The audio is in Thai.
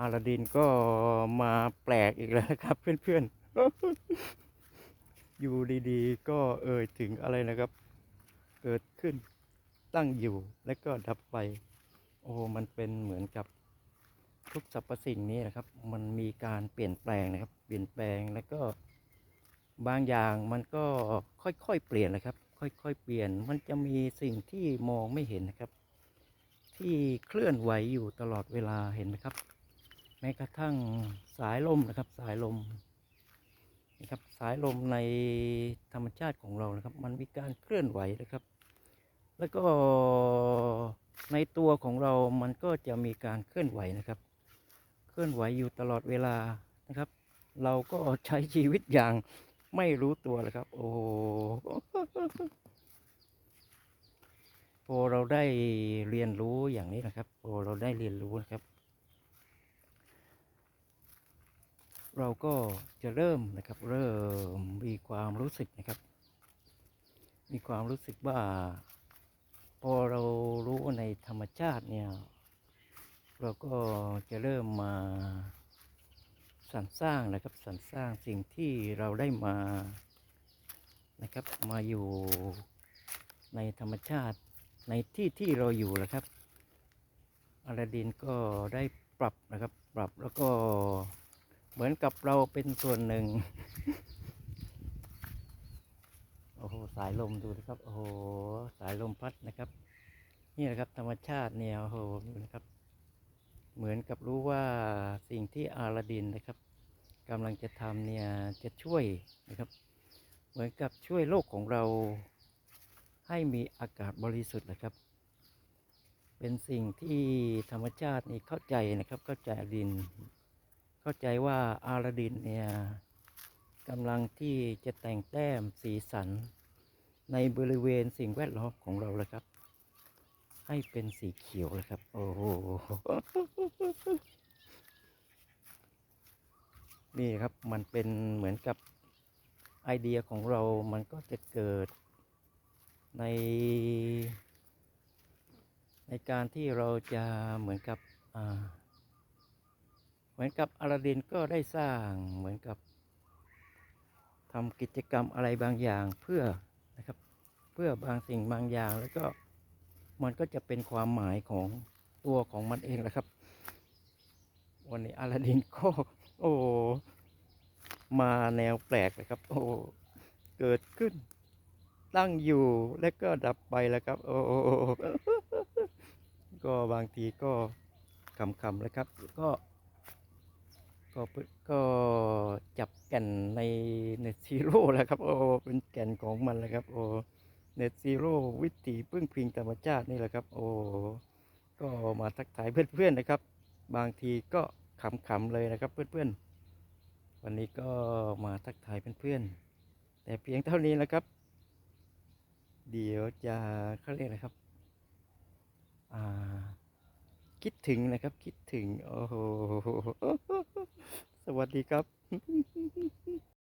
อาลาดินก็มาแปลกอีกแล้วครับ เพื่อนๆ อยู่ดีๆ ก็เอ่ยถึงอะไรนะครับ เกิดขึ้นตั้งอยู่และก็ดับไป โอ้มันเป็นเหมือนกับทุกสรรพสิ่งนี้นะครับ มันมีการเปลี่ยนแปลงนะครับ เปลี่ยนแปลงแล้วก็บางอย่างมันก็ค่อยๆเปลี่ยนนะครับ ค่อยๆเปลี่ยน มันจะมีสิ่งที่มองไม่เห็นนะครับ ที่เคลื่อนไหวอยู่ตลอดเวลาเห็นไหมครับ แม้กระทั่งสายลมนะครับสายลมนะครับสายลมในธรรมชาติของเรานะครับ มันมีการเคลื่อนไหวนะครับ แล้วก็ในตัวของเรามันก็จะมีการเคลื่อนไหวนะครับ เคลื่อนไหวอยู่ตลอดเวลานะครับ เราก็ใช้ชีวิตอย่างไม่รู้ตัวเลยครับ โอ้โหพอเราได้เรียนรู้อย่างนี้นะครับพอเราได้เรียนรู้นะครับ เราก็จะเริ่มนะครับ เริ่มมีความรู้สึกนะครับ มีความรู้สึกว่า พอเรารู้ในธรรมชาติเนี่ย เราก็จะเริ่มมาสรรสร้างนะครับสรรสร้างสิ่งที่เราได้มานะครับ มาอยู่ในธรรมชาติในที่ที่เราอยู่แหละครับอลาดินก็ได้ปรับนะครับ ปรับแล้วก็ เหมือนกับเราเป็นส่วนหนึ่ง โอ้โห สายลมดูนะครับ โอ้โห สายลมพัดนะครับ นี่แหละครับ ธรรมชาติเนี่ย โอ้โหดูนะครับ เหมือนกับรู้ว่าสิ่งที่อาลาดินนะครับกำลังจะทำเนี่ย จะช่วยนะครับ เหมือนกับช่วยโลกของเราให้มีอากาศบริสุทธิ์นะครับ เป็นสิ่งที่ธรรมชาตินี่เข้าใจนะครับ เข้าใจอาลาดิน เข้าใจว่าอาลาดินเนี่ยกำลังที่จะแต่งแต้มสีสัน ในบริเวณสิ่งแวดล้อมของเราแล้วครับ ให้เป็นสีเขียวเลยครับ โอ้โหนี่ครับมันเป็นเหมือนกับไอเดียของเรามันก็จะเกิดใน ในการที่เราจะเหมือนกับอ่า มือนกับอลาดินก็ได้สร้างเหมือนกับทำกิจกรรมอะไรบางอย่างเพื่อนะครับ เพื่อบางสิ่งบางอย่างแล้วก็มันก็จะเป็นความหมายของตัวของมันเองแหละครับ วันนี้อลาดินก็โอ้มาแนวแปลกเลยครับ โอ้เกิดขึ้น ตั้งอยู่และก็ดับไปแล้วครับ โอ้ก็บางทีก็คำๆแล้วครับก็ ก็ก็จับแก่นในเน็ตซีโร่แล้วครับโอ้เป็นแก่นของมันแล้วครับโอ้เน็ตซีโร่วิถีพึ่งพิงธรรมชาตินี่แหละครับ โอ้ก็มาทักทายเพื่อนๆนะครับ บางทีก็ขำๆเลยนะครับเพื่อนๆ วันนี้ก็มาทักทายเพื่อนๆ แต่เพียงเท่านี้แหละครับ เดี๋ยวจะเขาเรียกนะครับ อ่า คิดถึงนะครับ คิดถึง โอ้โห สวัสดีครับ